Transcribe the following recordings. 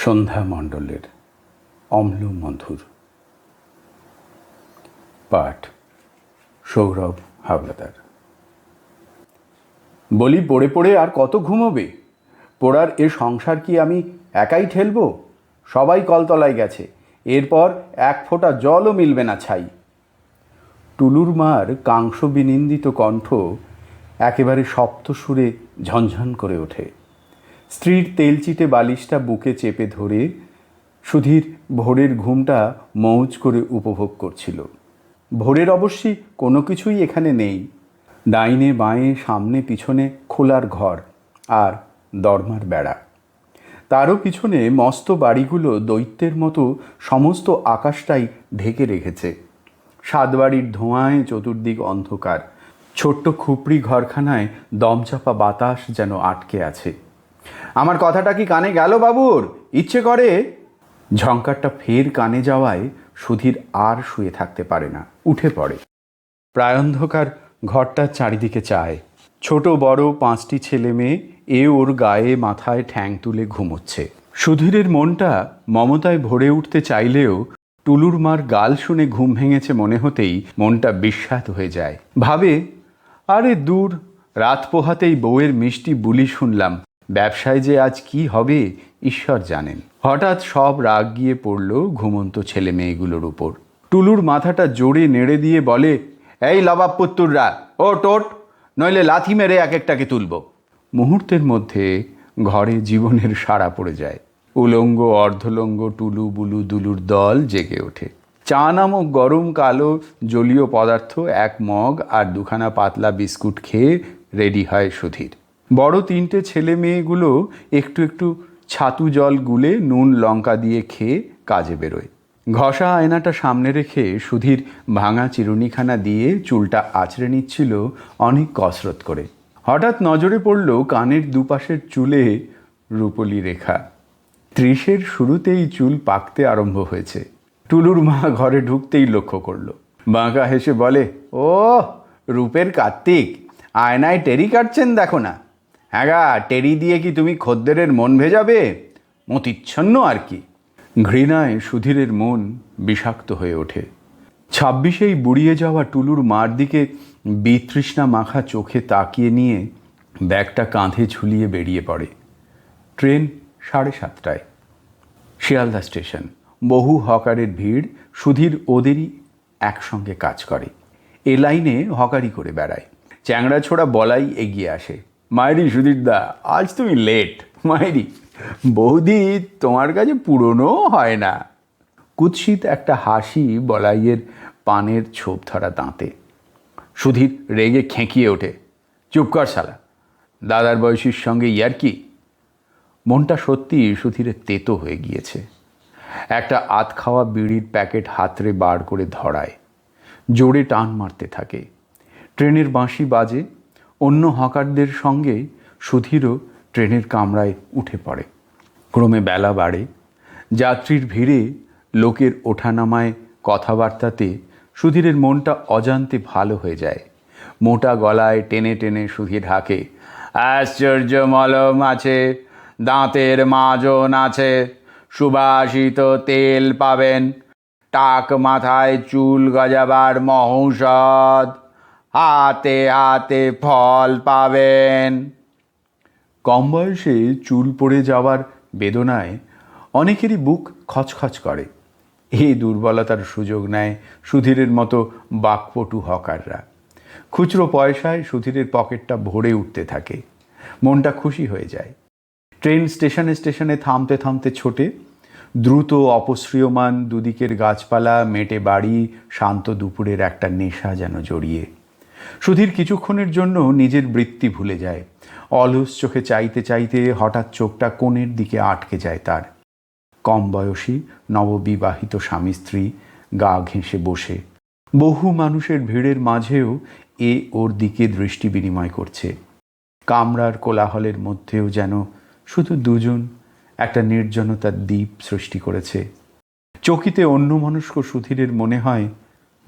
সন্ধ্যা মণ্ডলের অম্ল মধুর পাঠ সৌরভ হাওলাদার বলি, পড়ে পড়ে আর কত ঘুমোবে? পড়ার এ সংসার কি আমি একাই ঠেলবো? সবাই কলতলায় গেছে। এরপর এক ফোঁটা জলও মিলবে না ছাই। টুলুর মার কাংস বিনিন্দিত কণ্ঠ একেবারে সপ্ত সুরে ঝনঝন করে ওঠে। স্ত্রীর তেলচিটে বালিশটা বুকে চেপে ধরে সুধীর ভোরের ঘুমটা মৌজ করে উপভোগ করছিল। ভোরের অবশ্যই কোনো কিছুই এখানে নেই। ডাইনে বাঁয়ে, সামনে পিছনে খোলার ঘর আর দরমার বেড়া। তারও পিছনে মস্ত বাড়িগুলো দৈত্যের মতো সমস্ত আকাশটাই ঢেকে রেখেছে। সাতবাড়ির ধোঁয়ায় চতুর্দিক অন্ধকার। ছোট্ট খুপড়ি ঘরখানায় দমচাপা বাতাস যেন আটকে আছে। আমার কথাটা কি কানে গেল বাবুর? ইচ্ছে করে। ঝঙ্কারটা ফের কানে যাওয়ায় সুধীর আর শুয়ে থাকতে পারে না, উঠে পড়ে। প্রায়ন্ধকার ঘরটার চারিদিকে চায়। ছোট বড় পাঁচটি ছেলে মেয়ে এ ওর গায়ে মাথায় ঠ্যাং তুলে ঘুমোচ্ছে। সুধীরের মনটা মমতায় ভরে উঠতে চাইলেও টুলুর মার গাল শুনে ঘুম ভেঙেছে মনে হতেই মনটা বিস্বাদ হয়ে যায়। ভাবে, আরে দূর, রাত পোহাতেই বউয়ের মিষ্টি বুলি শুনলাম। ব্যবসায় যে আজ কি হবে, ঈশ্বর জানেন। হঠাৎ সব রাগ গিয়ে পড়ল ঘুমন্ত ছেলে মেয়েগুলোর উপর। টুলুর মাথাটা জোরে নেড়ে দিয়ে বলে, এই লবাব পুত্তুররা ও টোট নইলে লাথি মেরে এক একটাকে তুলব। মুহূর্তের মধ্যে ঘরে জীবনের সাড়া পড়ে যায়। উলঙ্গ, অর্ধলঙ্গ, টুলু, বুলু, দুলুর দল জেগে ওঠে। চা নামক গরম কালো জলীয় পদার্থ, এক মগ আর দুখানা পাতলা বিস্কুট খেয়ে রেডি হয় সুধীর। বড় তিনটে ছেলে মেয়েগুলো একটু একটু ছাতু জল গুলে নুন, লঙ্কা দিয়ে খেয়ে কাজে বেরোয়। ঘষা আয়নাটা সামনে রেখে সুধীর ভাঙা চিরুনিখানা দিয়ে চুলটা আঁচড়ে নিচ্ছিল অনেক কসরত করে। হঠাৎ নজরে পড়ল কানের দুপাশের চুলে রূপলি রেখা। ত্রিশের শুরুতেই চুল পাকতে আরম্ভ হয়েছে। টুলুর মা ঘরে ঢুকতেই লক্ষ্য করল। বাঁকা হেসে বলে ও রূপের কার্তিক, আয়নায় টেরি কাটছেন দেখো না। হ্যাঁ গা, টেরি দিয়ে কি তুমি খদ্দেরের মন ভেজাবে? মতিচ্ছন্ন আর কি। ঘৃণায় সুধীরের মন বিষাক্ত হয়ে ওঠে। ছাব্বিশেই বুড়িয়ে যাওয়া টুলুর মার দিকে বিতৃষ্ণা মাখা চোখে তাকিয়ে নিয়ে ব্যাগটা কাঁধে ঝুলিয়ে বেরিয়ে পড়ে। ট্রেন সাড়ে সাতটায়। শিয়ালদা স্টেশন। বহু হকারের ভিড়, সুধীর ওদেরই একসঙ্গে কাজ করে। এ লাইনে হকারি করে বেড়ায়। চ্যাংড়া ছোড়া বলাই এগিয়ে আসে। মায়েরি সুধীরদা, আজ তুমি লেট মায়েরি বৌদি তোমার কাছে পুরনো হয় না। কুৎসিত একটা হাসি বলাইয়ের পানের ছোপ ধরা দাঁতে। সুধীর রেগে খেঁকিয়ে ওঠে। চুপ কর শালা। দাদার বয়সীর সঙ্গে ইয়ার কি? মনটা সত্যি সুধীরের তেতো হয়ে গিয়েছে। একটা আত খাওয়া বিড়ির প্যাকেট হাতরে বার করে ধরায়। জোরে টান মারতে থাকে। ট্রেনের বাঁশি বাজে। অন্য হকারদের সঙ্গে সুধীরও ট্রেনের কামরায় উঠে পড়ে। ক্রমে বেলা বাড়ে। যাত্রীর ভিড়ে লোকের ওঠানামায় কথাবার্তাতে সুধীরের মনটা অজান্তে ভালো হয়ে যায়। মোটা গলায় টেনে টেনে সুধীর হাঁকে, আশ্চর্য মলম আছে, দাঁতের মাজন আছে, সুবাসিত তেল পাবেন, টাক মাথায় চুল গজাবার মহৌষধ। হাতে হাতে ফল পাবেন। কম বয়সে চুল পড়ে যাওয়ার বেদনায় অনেকেরই বুক খচখচ করে। এই দুর্বলতার সুযোগ নেয় সুধীরের মতো বাকপটু হকাররা। খুচরো পয়সায় সুধীরের পকেটটা ভরে উঠতে থাকে। মনটা খুশি হয়ে যায়। ট্রেন স্টেশনে স্টেশনে থামতে থামতে ছোটে। দ্রুত অপশ্রিয়মান দুদিকের গাছপালা, মেটে বাড়ি, শান্ত দুপুরের একটা নেশা যেন জড়িয়ে। সুধীর কিছুক্ষণের জন্য নিজের বৃত্তি ভুলে যায়। অলস চোখে চাইতে চাইতে হঠাৎ চোখটা কোণের দিকে আটকে যায় তার। কম বয়সী, নববিবাহিত স্বামী স্ত্রী গা ঘেঁষে বসে। বহু মানুষের ভিড়ের মাঝেও এ ওর দিকে দৃষ্টি বিনিময় করছে। কামরার কোলাহলের মধ্যেও যেন শুধু দুজন, একটা নির্জনতার দ্বীপ সৃষ্টি করেছে। চকিতে অন্য মনস্ক সুধীরের মনে হয়,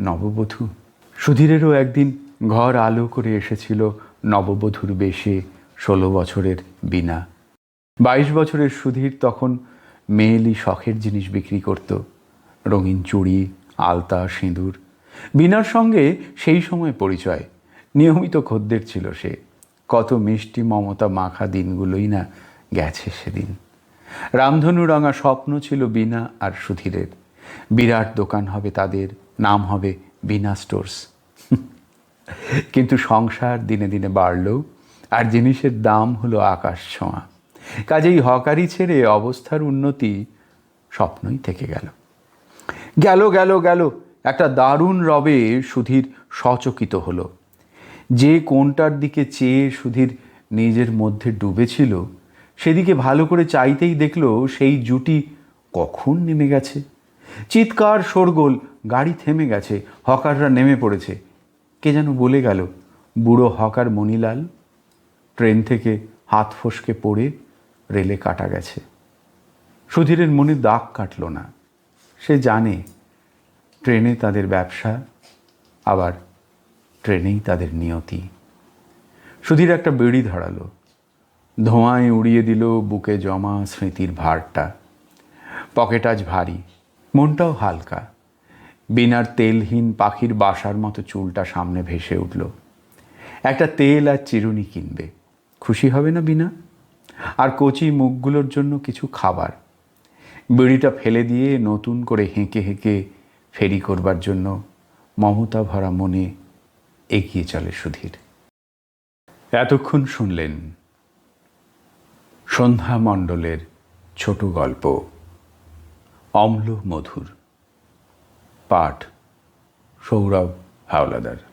নববধূ। সুধীরেরও একদিন ঘর আলো করে এসেছিল নববধূর বেশে ষোলো বছরের বিনা বাইশ বছরের সুধীর তখন মেয়েলি শখের জিনিস বিক্রি করত। রঙিন চুড়ি, আলতা, সিঁদুর। বিনার সঙ্গে সেই সময় পরিচয়। নিয়মিত খদ্দের ছিল সে। কত মিষ্টি মমতা মাখা দিনগুলোই না গেছে সেদিন। রামধনু রাঙা স্বপ্ন ছিল বিনা আর সুধীরের। বিরাট দোকান হবে তাদের, নাম হবে বিনা স্টোর্স। কিন্তু সংসার দিনে দিনে বাড়ল, আর জিনিসের দাম হলো আকাশ ছোঁয়া। কাজেই হকারি ছেড়ে অবস্থার উন্নতি স্বপ্নই থেকে গেল। গেল গেল গেল, একটা দারুণ রবে সুধীর সচকিত হলো। যে কোনটার দিকে চেয়ে সুধীর নিজের মধ্যে ডুবেছিল, সেদিকে ভালো করে চাইতেই দেখল সেই জুটি কখন নেমে গেছে। চিৎকার, শোরগোল, গাড়ি থেমে গেছে, হকাররা নেমে পড়েছে। যেন বলে গেল, বুড়ো হকার মণিলাল, ট্রেন থেকে হাত ফসকে পড়ে রেলে কাটা গেছে। সুধীরের মনে দাগ কাটল না। সে জানে ট্রেনে তাদের ব্যবসা, আবার ট্রেনেই তাদের নিয়তি। সুধীর একটা বেড়ি ধরালো। ধোঁয়ায় উড়িয়ে দিল বুকে জমা স্মৃতির ভারটা। পকেট আজ ভারী, মনটাও হালকা। বিনার তেলহীন পাখির বাসার মতো চুলটা সামনে ভেসে উঠল। একটা তেল আর চিরুনি কিনবে। খুশি হবে না বিনা? আর কচি মুখগুলোর জন্য কিছু খাবার। বিড়িটা ফেলে দিয়ে নতুন করে হেঁকে হেঁকে ফেরি করবার জন্য মমতা ভরা মনে এগিয়ে চলে সুধীর। এতক্ষণ শুনলেন সন্ধ্যা মণ্ডলের ছোট গল্প অম্ল মধুর পাঠ সৌরভ হাওলাদার।